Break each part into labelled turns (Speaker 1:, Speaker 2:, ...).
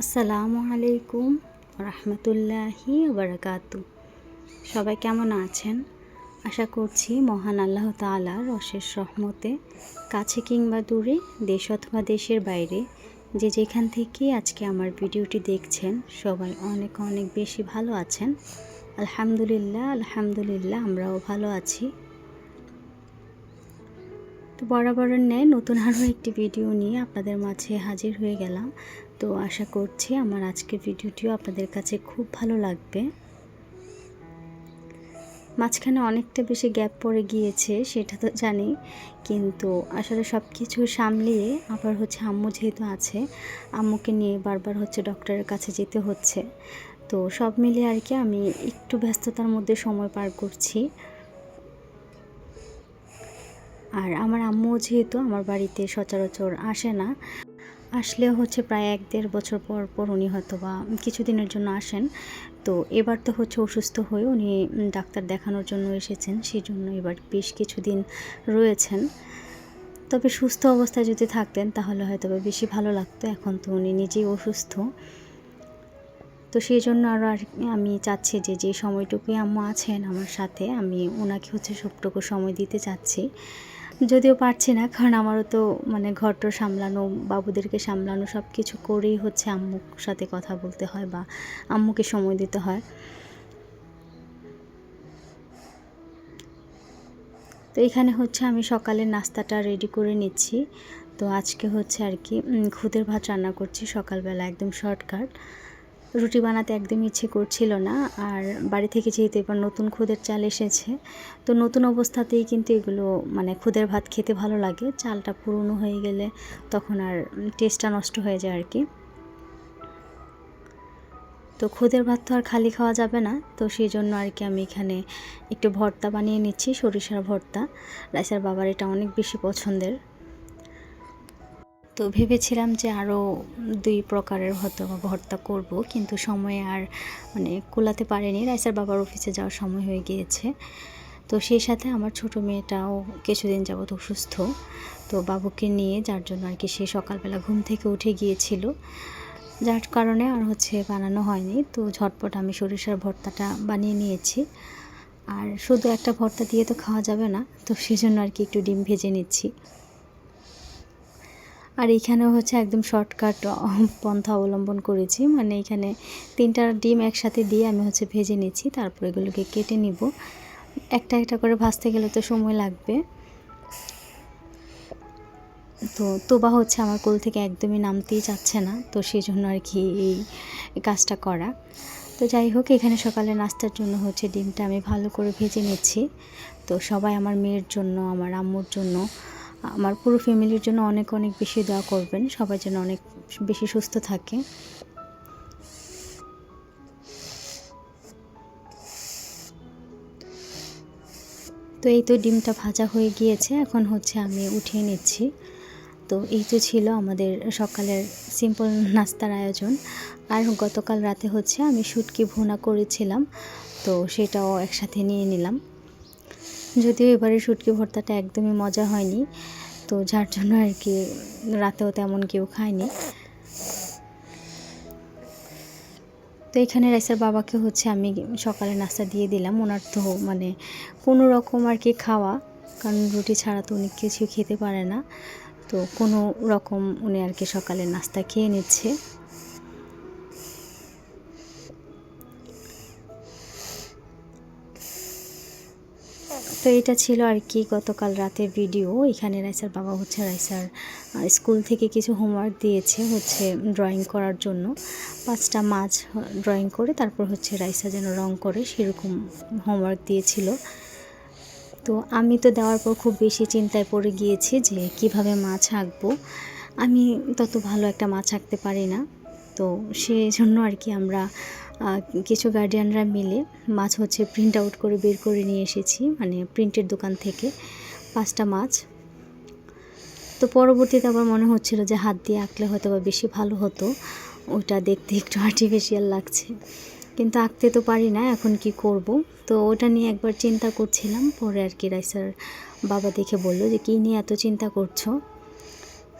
Speaker 1: আসসালামু আলাইকুম রহমতুল্লাহি বারাকাতু সবাই কেমন আছেন? আশা করছি মহান আল্লাহ তালার অশেষ রহমতে, কাছে কিংবা দূরে, দেশ অথবা দেশের বাইরে, যে যেখান থেকে আজকে আমার ভিডিওটি দেখছেন, সবাই অনেক অনেক বেশি ভালো আছেন। আলহামদুলিল্লাহ আলহামদুলিল্লাহ, আমরাও ভালো আছি। তো বরাবরের ন্যায় নতুন আরও একটি ভিডিও নিয়ে আপনাদের মাঝে হাজির হয়ে গেলাম। তো আশা করছি আমার আজকের ভিডিওটিও আপনাদের কাছে খুব ভালো লাগবে। মাঝখানে অনেকটা বেশি গ্যাপ পড়ে গিয়েছে, সেটা তো জানি। কিন্তু আসলে সব কিছু সামলিয়ে আবার হচ্ছে আম্মু যেহেতু আছে, আম্মুকে নিয়ে বারবার হচ্ছে ডক্টরের কাছে যেতে হচ্ছে। তো সব মিলিয়ে আর কি আমি একটু ব্যস্ততার মধ্যে সময় পার করছি। আর আমার আম্মু যেহেতু আমার বাড়িতে সচরাচর আসে না আসলেও হচ্ছে প্রায় এক দেড় বছর পর পর উনি হয়তো বা কিছুদিনের জন্য আসেন। তো এবার তো হচ্ছে অসুস্থ হয়ে উনি ডাক্তার দেখানোর জন্য এসেছেন সেই জন্য এবার বেশ কিছুদিন রয়েছেন। তবে সুস্থ অবস্থায় যদি থাকতেন তাহলে হয়তো বা বেশি ভালো লাগতো, এখন তো উনি নিজেই অসুস্থ। তো সেই জন্য আরও আর আমি চাচ্ছি যে যে সময়টুকুই আম্মু আছেন আমার সাথে, আমি ওনাকে হচ্ছে সবটুকু সময় দিতে চাচ্ছি। যদিও পারছি না, কারণ আমারও তো মানে ঘরটা সামলানো, বাবুদেরকে সামলানো সব কিছু করেই হচ্ছে আম্মুর সাথে কথা বলতে হয় বা আম্মুকে সময় দিতে হয়। তো এখানে হচ্ছে আমি সকালের নাস্তাটা রেডি করে নিচ্ছি। তো আজকে হচ্ছে আর কি খুদের ভাত রান্না করছি সকালবেলা, একদম শর্টকাট রুটি বানাতে একদম ইচ্ছে করছিল না, আর বাড়ি থেকে যেহেতু এবার নতুন খুদের চাল এসেছে, তো নতুন অবস্থাতেই কিন্তু এগুলো মানে খুদের ভাত খেতে ভালো লাগে। চালটা পুরনো হয়ে গেলে তখন আর টেস্টটা নষ্ট হয়ে যায় আর কি তো খুদের ভাত তো আর খালি খাওয়া যাবে না, তো সেই জন্য আর কি আমি এখানে একটু ভর্তা বানিয়ে নিচ্ছি, সরিষার ভর্তা। রাইসার বাবার এটা অনেক বেশি পছন্দের। তো ভেবেছিলাম যে আরও দুই প্রকারের হয়তো ভর্তা করব, কিন্তু সময়ে আর মানে কুলাতে পারেনি। রাইসার বাবার অফিসে যাওয়ার সময় হয়ে গিয়েছে। তো সেই সাথে আমার ছোট মেয়েটাও কিছুদিন যাবত অসুস্থ। তো বাবুকে নিয়ে, যার জন্য আর কি সে সকালবেলা ঘুম থেকে উঠে গিয়েছিল। যার কারণে আর হচ্ছে বানানো হয়নি। তো ঝটপট আমি সরিষার ভর্তাটা বানিয়ে নিয়েছি। আর শুধু একটা ভর্তা দিয়ে তো খাওয়া যাবে না। তো সেই জন্য আর কি একটু ডিম ভেজে নিচ্ছি। আর এখানেও হচ্ছে একদম শর্টকাট পন্থা অবলম্বন করেছি। মানে এখানে তিনটা ডিম একসাথে দিয়ে আমি হচ্ছে ভেজে নিচ্ছি, তারপর এগুলোকে কেটে নিব। একটা একটা করে ভাজতে গেলে তো সময় লাগবে। তো তোবা হচ্ছে আমার কোল থেকে একদমই নামতেই চাচ্ছে না, তো সেই জন্য আর কি এই কাজটা করা। তো যাই হোক, এখানে সকালে নাস্তার জন্য হচ্ছে ডিমটা আমি ভালো করে ভেজে নিচ্ছি। তো সবাই আমার মেয়ের জন্য, আমার আম্মুর জন্য আমার পুরো ফ্যামিলির জন্য অনেক অনেক বেশি দোয়া করবেন। সবাই যেন অনেক বেশি সুস্থ থাকে। তো এই তো ডিমটা ভাজা হয়ে গিয়েছে। এখন হচ্ছে আমি উঠিয়ে নিচ্ছি। তো এই তো ছিল আমাদের সকালের সিম্পল নাস্তার আয়োজন। আর গতকাল রাতে হচ্ছে আমি শুটকি ভুনা করেছিলাম। তো সেটাও একসাথে নিয়ে নিলাম। যদিও এবারে শুটকি ভর্তাটা একদমই মজা হয়নি, তো যার জন্য আর কি রাতেও তেমন কেউ খায়নি। তো এখানে রাইসার বাবাকে হচ্ছে আমি সকালে নাস্তা দিয়ে দিলাম, ওনার তো মানে কোনো রকম আর কি খাওয়া, কারণ রুটি ছাড়া তো উনি কিছু খেতে পারে না, তো কোনো রকম উনি আর কি সকালে নাস্তা খেয়ে নিচ্ছে। তো এটা ছিল আর কি গতকাল রাতের ভিডিও এখানে রাইসার বাবা হচ্ছে রাইসার স্কুল থেকে কিছু হোমওয়ার্ক দিয়েছে হচ্ছে ড্রয়িং করার জন্য। পাঁচটা মাছ ড্রয়িং করে তারপর হচ্ছে রাইসা যেন রং করে সেরকম হোমওয়ার্ক দিয়েছিল। তো আমি তো দেওয়ার পর খুব বেশি চিন্তায় পড়ে গিয়েছি যে কীভাবে মাছ আঁকবো। আমি তত ভালো একটা মাছ আঁকতে পারি না। তো সেই জন্য আর কি আমরা কিছু গার্ডিয়ানরা মিলে মাছ হচ্ছে প্রিন্ট আউট করে বের করে নিয়ে এসেছি মানে প্রিন্টের দোকান থেকে, পাঁচটা মাছ। তো পরবর্তীতে আবার মনে হচ্ছিল যে হাত দিয়ে আঁকলে হয়তো বা বেশি ভালো হতো, ওটা দেখতে একটু আর্টিফিশিয়াল লাগছে। কিন্তু আঁকতে তো পারি না, এখন কি করব? তো ওটা নিয়ে একবার চিন্তা করছিলাম, পরে আর কি রাইসার বাবা দেখে বলল যে, কী নিয়ে এত চিন্তা করছ?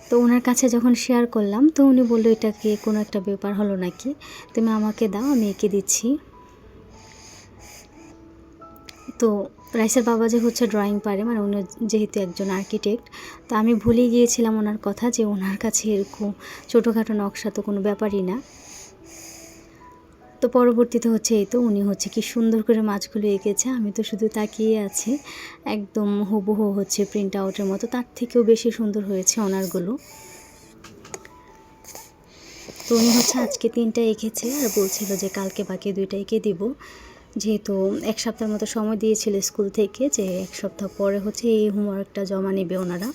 Speaker 1: তো ওনার কাছে যখন শেয়ার করলাম, তো উনি বলল, এটা কি কোনো একটা ব্যাপার হলো নাকি? তুমি আমাকে দাও, আমি এঁকে দিচ্ছি। তো রাইসের বাবা যে হচ্ছে ড্রয়িং পারে মানে উনি যেহেতু একজন আর্কিটেক্ট তো আমি ভুলে গিয়েছিলাম ওনার কথা যে ওনার কাছে এরকম ছোটোখাটো নকশা তো কোনো ব্যাপারই না। তো পরবর্তীতে হচ্ছে এই তো উনি হচ্ছে কি সুন্দর করে মাছগুলো এঁকেছে, আমি তো শুধু তাকিয়ে আছি। একদম হুবহু হচ্ছে প্রিন্ট আউটের মতো, তার থেকেও বেশি সুন্দর হয়েছে ওনারগুলো তো উনি হচ্ছে আজকে তিনটা এঁকেছে আর বলছিল যে কালকে বাকি দুইটা এঁকে দিব। যেহেতু এক সপ্তাহের মতো সময় দিয়েছিল স্কুল থেকে যে এক সপ্তাহ পরে হচ্ছে এই হোমওয়ার্কটা জমা নেবে ওনারা।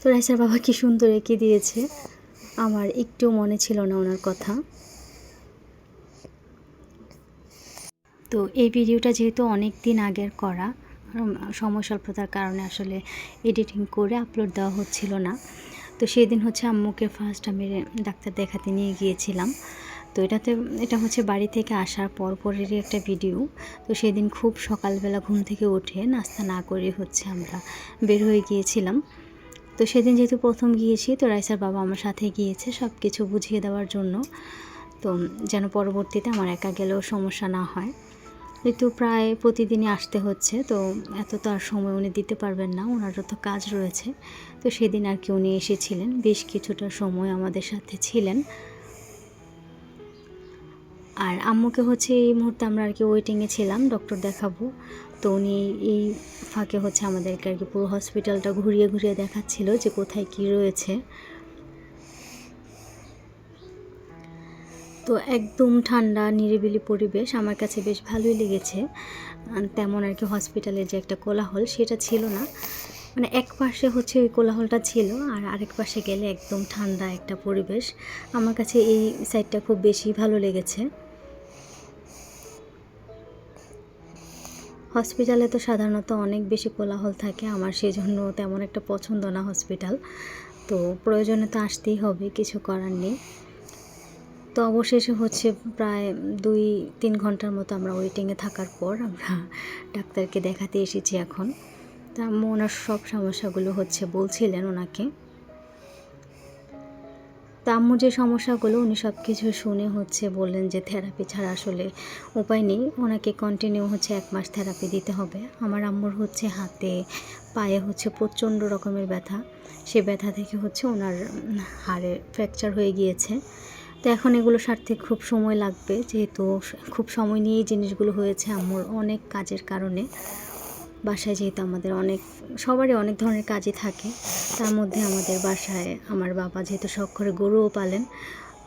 Speaker 1: তো রাইসার বাবা কি সুন্দর এঁকে দিয়েছে, আমার একটু মনে ছিল না ওনার কথা। তো এই ভিডিওটা যেহেতু অনেক দিন আগের করা সময় স্বল্পতার কারণে আসলে এডিটিং করে আপলোড দেওয়া হচ্ছিল না। তো সেই দিন হচ্ছে আম্মুকে ফার্স্ট আমি ডাক্তার দেখাতে নিয়ে গিয়েছিলাম। তো এটাতে, এটা হচ্ছে বাড়ি থেকে আসার পর পরেরই একটা ভিডিও তো সেদিন খুব সকালবেলা ঘুম থেকে উঠে নাস্তা না করে হচ্ছে আমরা বের হয়ে গিয়েছিলাম। তো সেদিন যেহেতু প্রথম গিয়েছি, তো রাইসার বাবা আমার সাথে গিয়েছে সব কিছু বুঝিয়ে দেওয়ার জন্য। তো যেন পরবর্তীতে আমার একা গেলেও সমস্যা না হয়। যেহেতু প্রায় প্রতিদিনই আসতে হচ্ছে, তো এত তো আর সময় উনি দিতে পারবেন না, ওনারও তো কাজ রয়েছে। তো সেদিন আর কি উনি এসেছিলেন, বেশ কিছুটা সময় আমাদের সাথে ছিলেন। আর আম্মুকে হচ্ছে এই মুহূর্তে আমরা আর কি ওয়েটিংয়ে ছিলাম ডক্টর দেখাবো। তো উনি এই ফাঁকে হচ্ছে আমাদেরকে আর কি পুরো হসপিটালটা ঘুরিয়ে ঘুরিয়ে দেখাচ্ছিল যে কোথায় কি রয়েছে। তো একদম ঠান্ডা, নিরিবিলি পরিবেশ আমার কাছে বেশ ভালোই লেগেছে। তেমন আর কি হসপিটালের যে একটা কোলাহল সেটা ছিল না। মানে এক পাশে হচ্ছে ওই কোলাহলটা ছিল আর আরেক পাশে গেলে একদম ঠান্ডা একটা পরিবেশ। আমার কাছে এই সাইডটা খুব বেশি ভালো লেগেছে। হসপিটালে তো সাধারণত অনেক বেশি কোলাহল থাকে, আমার সেই জন্য তেমন একটা পছন্দ না হসপিটাল তো প্রয়োজনে তো আসতেই হবে, কিছু করার নেই। তো অবশেষে হচ্ছে প্রায় দুই, তিন ঘণ্টার মতো আমরা ওয়েটিংয়ে থাকার পর আমরা ডাক্তারকে দেখাতে এসেছি এখন। তা ওনার সব সমস্যাগুলো হচ্ছে বলছিলেন ওনাকে। তা যে সমস্যাগুলো উনি সব কিছু শুনে হচ্ছে বললেন যে থেরাপি ছাড়া আসলে উপায় নেই। ওনাকে কন্টিনিউ হচ্ছে এক মাস থেরাপি দিতে হবে। আমার আম্মুর হচ্ছে হাতে, পায়ে হচ্ছে প্রচণ্ড রকমের ব্যথা। সে ব্যথা থেকে হচ্ছে ওনার হাড়ে ফ্র্যাকচার হয়ে গিয়েছে। তো এখন এগুলো সারতে খুব সময় লাগবে, যেহেতু খুব সময় নিয়েই জিনিসগুলো হয়েছে আমার অনেক কাজের কারণে। বাসায় যেহেতু আমাদের অনেক, সবারই অনেক ধরনের কাজই থাকে, তার মধ্যে আমাদের বাসায় আমার বাবা যেহেতু শখ করে গরুও পালেন,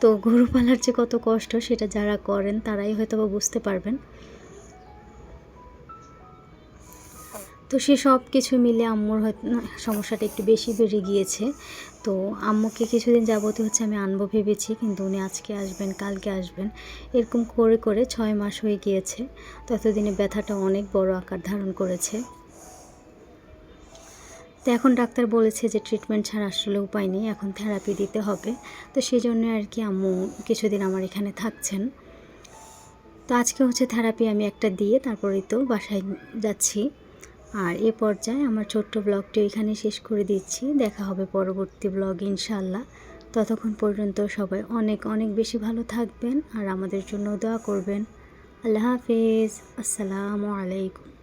Speaker 1: তো গরু পালার যে কত কষ্ট সেটা যারা করেন তারাই হয়তো বুঝতে পারবেন। তো সে সব কিছু মিলে আম্মুর সমস্যাটা একটু বেশি বেড়ে গিয়েছে। তো আম্মুকে কিছুদিন যাবতীয় হচ্ছে আমি আনব ভেবেছি, কিন্তু উনি আজকে আসবেন, কালকে আসবেন। এরকম করে করে ছয় মাস হয়ে গিয়েছে। ততদিনে ব্যথাটা অনেক বড় আকার ধারণ করেছে। তো এখন ডাক্তার বলেছে যে ট্রিটমেন্ট ছাড়া আসলে উপায় নেই, এখন থেরাপি দিতে হবে। তো সেই জন্য আর কি আম্মু কিছুদিন আমার এখানে থাকছেন। তো আজকে হচ্ছে থেরাপি আমি একটা দিয়ে তারপরেই তো বাসায় যাচ্ছি। আর এ পর্যায়ে আমার ছোট্ট ব্লগটি এখানে শেষ করে দিচ্ছি। দেখা হবে পরবর্তী ব্লগ ইনশাল্লাহ ততক্ষণ পর্যন্ত সবাই অনেক অনেক বেশি ভালো থাকবেন আর আমাদের জন্য দোয়া করবেন। আল্লাহ হাফিজ। আসসালামু আলাইকুম।